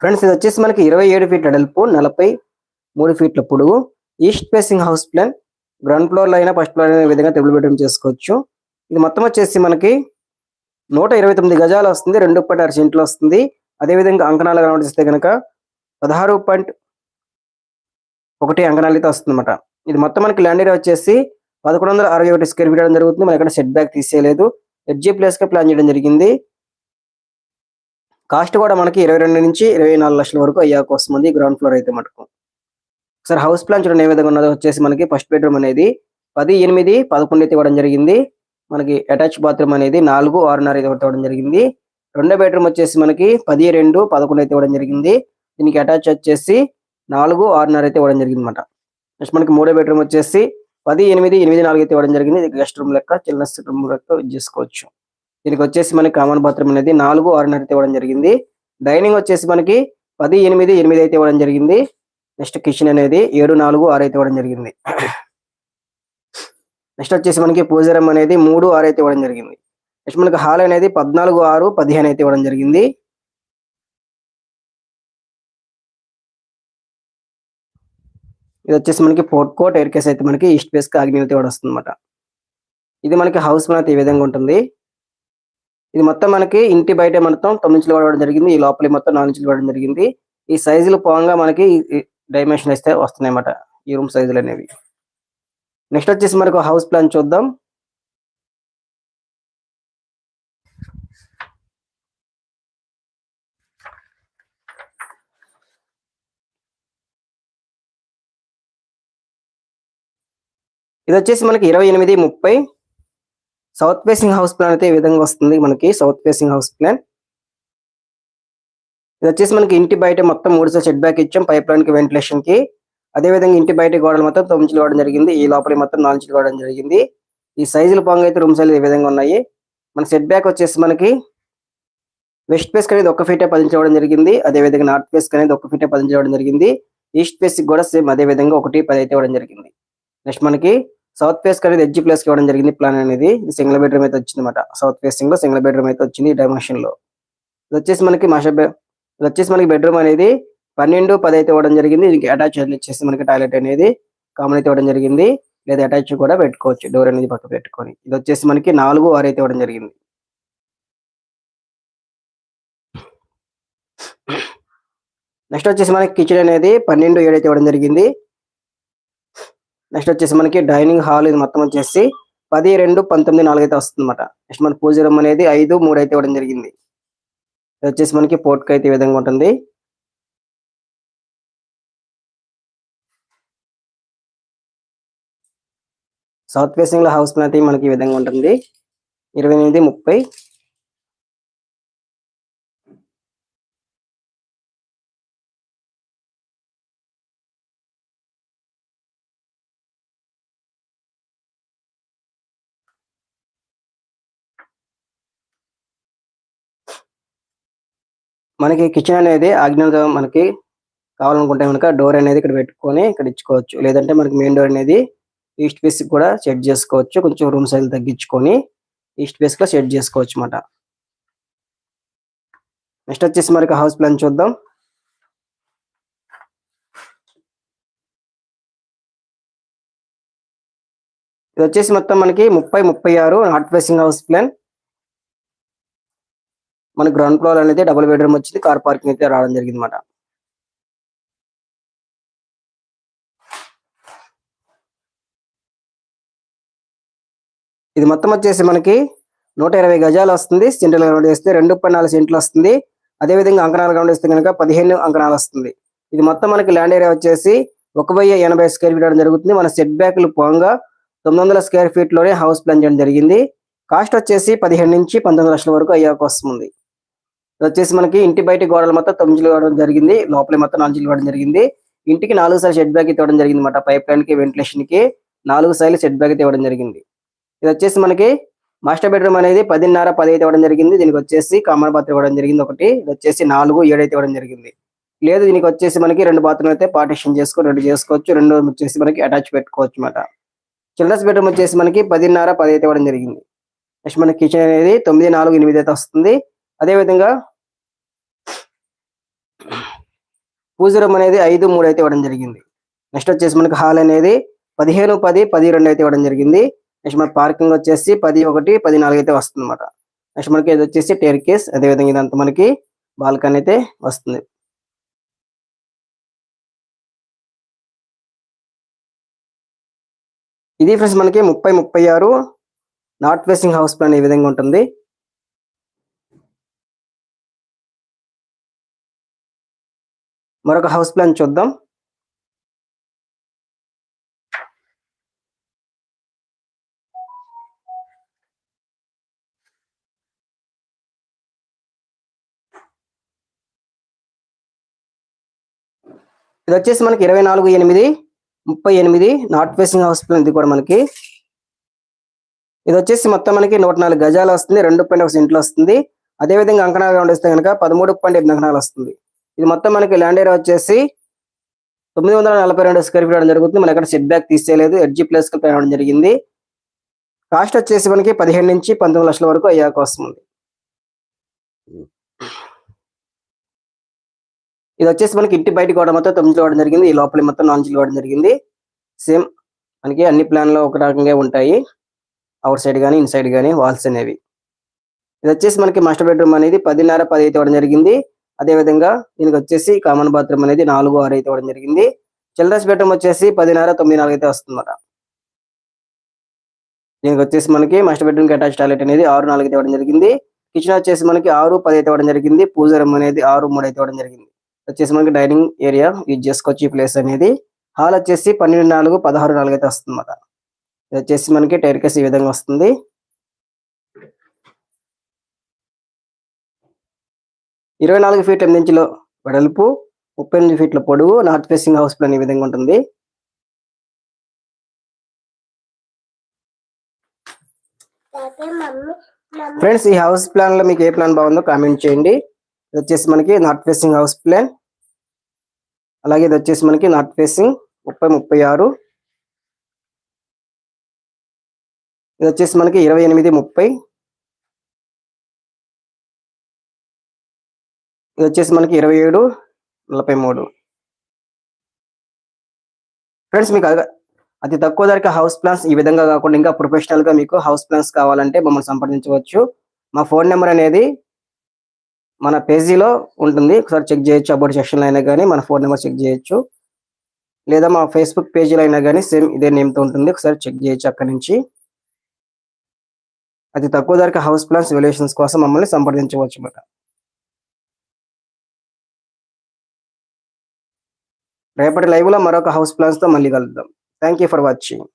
Friends ఇది వచ్చేసి మనకి ఇరవై ఏడు ఫీట్ల వెడల్పు నలభై మూడు ఫీట్ల పొడుగు east facing house plan ground ఫ్లోర్లో అయినా ఫస్ట్ ఫ్లోర్ అయినా విధంగా ట్రిపుల్ బెడ్రూమ్ చేసుకోవచ్చు. ఇది మొత్తం వచ్చేసి మనకి నూట ఇరవై తొమ్మిది గజాలు వస్తుంది రెండు పాయింట్ ఆరు సెంట్లు వస్తుంది. అదేవిధంగా అంకణాలు కనబడిస్తే కనుక పదహారు పాయింట్ ఒకటి అంకణాలతో వస్తుంది అనమాట ఇది మొత్తం మనకి ల్యాండ్ ఏరియా వచ్చేసి పదకొండు వందల అరవై ఒకటి స్క్వేర్ ఫీట్ జరుగుతుంది. మనకి ఇక్కడ సెట్ బ్యాక్ తీసేయలేదు ఎడ్జీ ప్లేస్గా ప్లాన్ చేయడం జరిగింది. కాస్ట్ కూడా మనకి ఇరవై రెండు నుంచి ఇరవై నాలుగు లక్షల వరకు అయ్యాక వస్తుంది గ్రౌండ్ ఫ్లోర్ అయితే మటుకు. సార్ హౌస్ ప్లాన్ చూడండి ఏ విధంగా ఉన్నదో వచ్చేసి మనకి ఫస్ట్ బెడ్రూమ్ అనేది పది ఎనిమిది పదకొండు అయితే ఇవ్వడం జరిగింది. మనకి అటాచ్ బాత్రూమ్ అనేది నాలుగు ఆరున్నర అయితే ఇవ్వడం జరిగింది. రెండో బెడ్రూమ్ వచ్చేసి మనకి పది రెండు పదకొండు అయితే ఇవ్వడం జరిగింది. దీనికి అటాచ్ వచ్చేసి నాలుగు ఆరున్నర అయితే ఇవ్వడం జరిగింది అనమాట నెక్స్ట్ మనకి మూడో బెడ్రూమ్ వచ్చేసి పది ఎనిమిది ఎనిమిది నాలుగు అయితే ఇవ్వడం జరిగింది. గెస్ట్ రూమ్ లెక్క చిల్డ్రన్స్ రూమ్ లెక్క యూజ్ చేసుకోవచ్చు. దీనికి వచ్చేసి మనకి కామన్ బాత్రూమ్ అనేది నాలుగు ఆరున్నర అయితే ఇవ్వడం జరిగింది. డైనింగ్ వచ్చేసి మనకి పది ఎనిమిది ఎనిమిది అయితే ఇవ్వడం జరిగింది. నెక్స్ట్ కిచెన్ అనేది ఏడు నాలుగు ఆరు అయితే ఇవ్వడం జరిగింది. నెక్స్ట్ వచ్చేసి మనకి పూజరం అనేది మూడు ఆరు అయితే ఇవ్వడం జరిగింది. నెక్స్ట్ మనకి హాల్ అనేది పద్నాలుగు ఆరు పదిహేను అయితే ఇవ్వడం జరిగింది. ఇది వచ్చేసి మనకి పోర్ట్ కోట్ ఎయిర్ కేస్ అయితే మనకి ఈస్ట్ ఫేస్కి ఆగ్నేయ కూడా వస్తుంది అనమాట ఇది మనకి హౌస్ అయితే ఈ విధంగా ఉంటుంది. ఇది మొత్తం మనకి ఇంటి బయట మొత్తం తొమ్మిది ఇంచులు జరిగింది. ఈ లోపలి మొత్తం నాలుగు ఇంచులు పడడం జరిగింది. ఈ సైజులు పోగా మనకి డైమెన్షన్ అయితే వస్తున్నాయి అన్నమాట ఈ రూమ్ సైజులు అనేవి. నెక్స్ట్ వచ్చేసి మనకు హౌస్ ప్లాన్ చూద్దాం. ఇది వచ్చేసి మనకి ఇరవై ఎనిమిది ముప్పై. సౌత్ ఫేసింగ్ హౌస్ ప్లాన్ అయితే ఈ విధంగా వస్తుంది మనకి సౌత్ ఫేసింగ్ హౌస్ ప్లాన్. ఇది వచ్చేసి మనకి ఇంటి బయట మొత్తం మూడు సార్ సెట్ బ్యాక్ ఇచ్చాం పైప్ లైన్కి వెంటిలేషన్కి. అదే విధంగా ఇంటి బయట గోడలు మొత్తం తొమ్మిది కావడం జరిగింది ఈ లోపల మొత్తం నాలుగు కావడం జరిగింది. ఈ సైజులు పొంగ అయితే రూమ్స్ అయితే ఈ విధంగా ఉన్నాయి. మన సెట్ బ్యాక్ వచ్చేసి మనకి వెస్ట్ ఫేస్ అనేది ఒక ఫీటే పదించడం జరిగింది అదే విధంగా నార్త్ ఫేస్ అనేది ఒక ఫీటే పదించడం జరిగింది ఈస్ట్ ఫేస్ కూడా సేమ్ అదే విధంగా ఒకటి పది అయితే ఇవ్వడం జరిగింది. నెక్స్ట్ మనకి సౌత్ ఫేస్ అనేది ఎడ్జ్ ప్లేస్కి ఇవ్వడం జరిగింది ప్లాన్ అనేది. సింగిల్ బెడ్రూమ్ అయితే వచ్చింది అనమాట సౌత్ ఫేసింగ్లో సింగిల్ బెడ్రూమ్ అయితే వచ్చింది డైమెన్షన్లో. ఇది వచ్చేసి మనకి మాష ఇది వచ్చేసి మనకి బెడ్రూమ్ అనేది పన్నెండు పది అయితే ఇవ్వడం జరిగింది. దీనికి అటాచ్ వచ్చేసి మనకి టాయిలెట్ అనేది కామన్ అయితే ఇవ్వడం జరిగింది. లేదా అటాచ్ కూడా పెట్టుకోవచ్చు. డోర్ అనేది పక్క పెట్టుకొని. ఇది వచ్చేసి మనకి నాలుగు ఆరు అయితే ఇవ్వడం జరిగింది. నెక్స్ట్ వచ్చేసి మనకి కిచెన్ అనేది పన్నెండు ఏడు అయితే ఇవ్వడం జరిగింది. నెక్స్ట్ వచ్చేసి మనకి డైనింగ్ హాల్ ఇది మొత్తం వచ్చేసి పది రెండు పంతొమ్మిది నాలుగు అయితే వస్తుంది అనమాట నెక్స్ట్ మన పూజ రూమ్ అనేది ఐదు మూడు అయితే ఇవ్వడం జరిగింది. ఇది వచ్చేసి మనకి పోర్ట్కి అయితే ఈ విధంగా ఉంటుంది. సౌత్ ఫేసింగ్లో హౌస్ ప్లాన్ అయితే మనకి ఈ విధంగా ఉంటుంది. ఇరవై ఎనిమిది ముప్పై. మనకి కిచెన్ అనేది ఆగ్నేయంగా మనకి కావాలనుకుంటే కనుక డోర్ అనేది ఇక్కడ పెట్టుకొని ఇక్కడ ఇచ్చుకోవచ్చు. లేదంటే మనకి మెయిన్ డోర్ అనేది ఈస్ట్ ఫేస్ కూడా సెట్ చేసుకోవచ్చు. కొంచెం రూమ్ సైజ్ తగ్గించుకొని ఈస్ట్ ఫేస్లో సెట్ చేసుకోవచ్చు అన్నమాట. నెక్స్ట్ వచ్చేసి మనకి హౌస్ ప్లాన్ చూద్దాం. ఇది వచ్చేసి మొత్తం మనకి ముప్పై ముప్పై ఆరు నార్త్ ఫేసింగ్ హౌస్ ప్లాన్ మన గ్రౌండ్ ఫ్లోర్ అనేది డబుల్ బెడ్రూమ్ వచ్చింది. కార్ పార్కింగ్ అయితే రావడం జరిగింది అనమాట ఇది మొత్తం వచ్చేసి మనకి నూట ఇరవై గజాలు వస్తుంది. సెంట్రల్ గ్రౌండ్ వేస్తే రెండు పాయింట్ నాలుగు సెంట్లు వస్తుంది. అదే విధంగా అంకణాల గ్రౌండ్ వేస్తే కనుక పదిహేను అంకణాలు వస్తుంది. ఇది మొత్తం మనకి ల్యాండ్ ఏరియా వచ్చేసి ఒక వెయ్యి ఎనభై స్క్వేర్ ఫీట్ అవడం జరుగుతుంది. మన సెట్ బ్యాక్లు పోగా తొమ్మిది వందల స్క్వేర్ ఫీట్లోనే హౌస్ ప్లాన్ చేయడం జరిగింది. కాస్ట్ వచ్చేసి పదిహేను నుంచి పంతొమ్మిది లక్షల వరకు అయ్యాక వస్తుంది ఇది వచ్చేసి మనకి ఇంటి బయట గోడలు మొత్తం తొమ్మిది ఇవ్వడం జరిగింది. లోపల మొత్తం నాలుగు ఇవ్వడం జరిగింది. ఇంటికి నాలుగు సార్లు షెడ్ బ్యాగ్ ఇవ్వడం జరిగింది అనమాట పైప్ లైన్కి వెంటిలేషన్కి నాలుగు సార్లు షెడ్ బ్యాగ్ ఇవ్వడం జరిగింది. ఇది వచ్చేసి మనకి మాస్టర్ బెడ్రూమ్ అనేది పదిన్నర పది అయితే ఇవ్వడం జరిగింది. దీనికి వచ్చేసి కామన్ బాత్రూమ్ ఇవ్వడం జరిగింది ఒకటి. ఇది వచ్చేసి నాలుగు ఏడు అయితే ఇవ్వడం జరిగింది. లేదు దీనికి వచ్చేసి మనకి రెండు బాత్రూమ్ అయితే పార్టిషన్ చేసుకొని రెండు చేసుకోవచ్చు. రెండు వచ్చేసి మనకి అటాచ్ పెట్టుకోవచ్చు అనమాట చిల్డ్రన్స్ బెడ్రూమ్ వచ్చేసి మనకి పదిన్నర పది అయితే ఇవ్వడం జరిగింది. నెక్స్ట్ మనకి కిచెన్ అనేది తొమ్మిది నాలుగు ఎనిమిది అయితే వస్తుంది. అదే విధంగా పూజ రూమ్ అనేది ఐదు మూడు అయితే ఇవ్వడం జరిగింది. నెక్స్ట్ వచ్చేసి మనకి హాల్ అనేది పదిహేను పది పది రెండు అయితే ఇవ్వడం జరిగింది. నెక్స్ట్ మనకి పార్కింగ్ వచ్చేసి పది ఒకటి పది నాలుగు అయితే వస్తుంది అనమాట నెక్స్ట్ మనకి ఇది వచ్చేసి టేర్ కేస్. అదేవిధంగా ఇదంతా మనకి బాల్కనీ అయితే వస్తుంది. ఇది ఫ్రెండ్స్ మనకి ముప్పై ముప్పై ఆరు నార్త్ ఫేసింగ్ హౌస్ ప్లాన్ ఈ విధంగా ఉంటుంది. మరొక హౌస్ ప్లాన్ చూద్దాం. ఇది వచ్చేసి మనకి ఇరవై నాలుగు ఎనిమిది ముప్పై ఎనిమిది నార్త్ ఫేసింగ్ హౌస్ ప్లాన్ ఇది కూడా మనకి. ఇది వచ్చేసి మొత్తం మనకి నూట నాలుగు గజాలు వస్తుంది రెండు పాయింట్ ఒక ఇంట్లో వస్తుంది. అదేవిధంగా అంకణాలు వస్తే కనుక పదమూడు పాయింట్ ఎనిమిది అంకణాలు వస్తుంది. ఇది మొత్తం మనకి ల్యాండ్ ఏరియా వచ్చేసి తొమ్మిది వందల నలభై రెండు స్క్వేర్ ఫీట్ అవడం జరుగుతుంది. మనం ఎక్కడ సెట్ బ్యాక్ తీసేయలేదు. ఎడ్జి ప్లేస్కి రావడం జరిగింది. కాస్ట్ వచ్చేసి మనకి పదిహేను నుంచి పంతొమ్మిది లక్షల వరకు అయ్యే అవకాశం ఉంది. ఇది వచ్చేసి మనకి ఇంటి బయట కూడా మొత్తం తొమ్మిది ఇవ్వడం జరిగింది. ఈ లోపలి మొత్తం నాలుగు ఇవ్వడం జరిగింది. సేమ్ మనకి అన్ని ప్లాన్లో ఒక రకంగా ఉంటాయి. అవుట్ సైడ్ కానీ ఇన్ సైడ్ కానీ వాల్స్ అనేవి. ఇది వచ్చేసి మనకి మాస్టర్ బెడ్రూమ్ అనేది పదిన్నర పది అయితే ఇవ్వడం జరిగింది. అదే విధంగా దీనికి వచ్చేసి కామన్ బాత్రూమ్ అనేది నాలుగు ఆరు అయితే ఇవ్వడం జరిగింది. చిల్డ్రన్స్ బెడ్రూమ్ వచ్చేసి పదిన్నర తొమ్మిది నాలుగు అయితే వస్తుందన్నమాట దీనికి వచ్చేసి మనకి మాస్టర్ బెడ్రూమ్కి అటాచ్ టాయిలెట్ అనేది ఆరు నాలుగు అయితే ఇవ్వడం జరిగింది. కిచెన్ వచ్చేసి మనకి ఆరు పది అయితే ఇవ్వడం జరిగింది. పూజ రూమ్ అనేది ఆరు మూడు అయితే ఇవ్వడం జరిగింది. వచ్చేసి మనకి డైనింగ్ ఏరియా యూజ్ చేసుకోవచ్చు ఈ ప్లేస్ అనేది. హాల్ వచ్చేసి పన్నెండు నాలుగు పదహారు నాలుగు అయితే వస్తుంది అన్నమాట ఇది వచ్చేసి మనకి టైర్ కేస్ ఈ విధంగా వస్తుంది. ఇరవై నాలుగు ఫీట్ ఎనిమిది ఇంచులు వెడల్పు ముప్పై ఎనిమిది ఫీట్ల పొడవు నార్త్ ఫేసింగ్ హౌస్ ప్లాన్ ఈ విధంగా ఉంటుంది. ఫ్రెండ్స్ ఈ హౌస్ ప్లాన్లో మీకు ఏ ప్లాన్ బాగుందో కామెంట్ చేయండి. ఇది వచ్చేసి మనకి నార్త్ ఫేసింగ్ హౌస్ ప్లాన్ అలాగే ఇది వచ్చేసి మనకి నార్త్ ఫేసింగ్ ముప్పై ముప్పై ఆరు. ఇది వచ్చేసి మనకి ఇరవై ఎనిమిది ముప్పై. ఇది వచ్చేసి మనకి ఇరవై ఏడు నలభై మూడు. ఫ్రెండ్స్ మీకు అతి తక్కువ ధరకి హౌస్ ప్లాన్స్ ఈ విధంగా కాకుండా ఇంకా ప్రొఫెషనల్గా మీకు హౌస్ ప్లాన్స్ కావాలంటే మమ్మల్ని సంప్రదించవచ్చు. మా ఫోన్ నెంబర్ అనేది మన పేజీలో ఉంటుంది. ఒకసారి చెక్ చేయొచ్చు అబౌట్ సెక్షన్ అయినా కానీ మన ఫోన్ నెంబర్ చెక్ చేయొచ్చు. లేదా మా ఫేస్బుక్ పేజీలో అయినా కానీ సేమ్ ఇదే నేమ్తో తో ఉంటుంది. ఒకసారి చెక్ చేయొచ్చు అక్కడి నుంచి. అతి తక్కువ ధరకి హౌస్ ప్లాన్స్ వెల్యుయేషన్స్ కోసం మమ్మల్ని సంప్రదించవచ్చు అన్నమాట రేపటి లైవ్లో మరొక హౌస్ ప్లాన్స్తో మళ్ళీ కలుద్దాం. Thank you for watching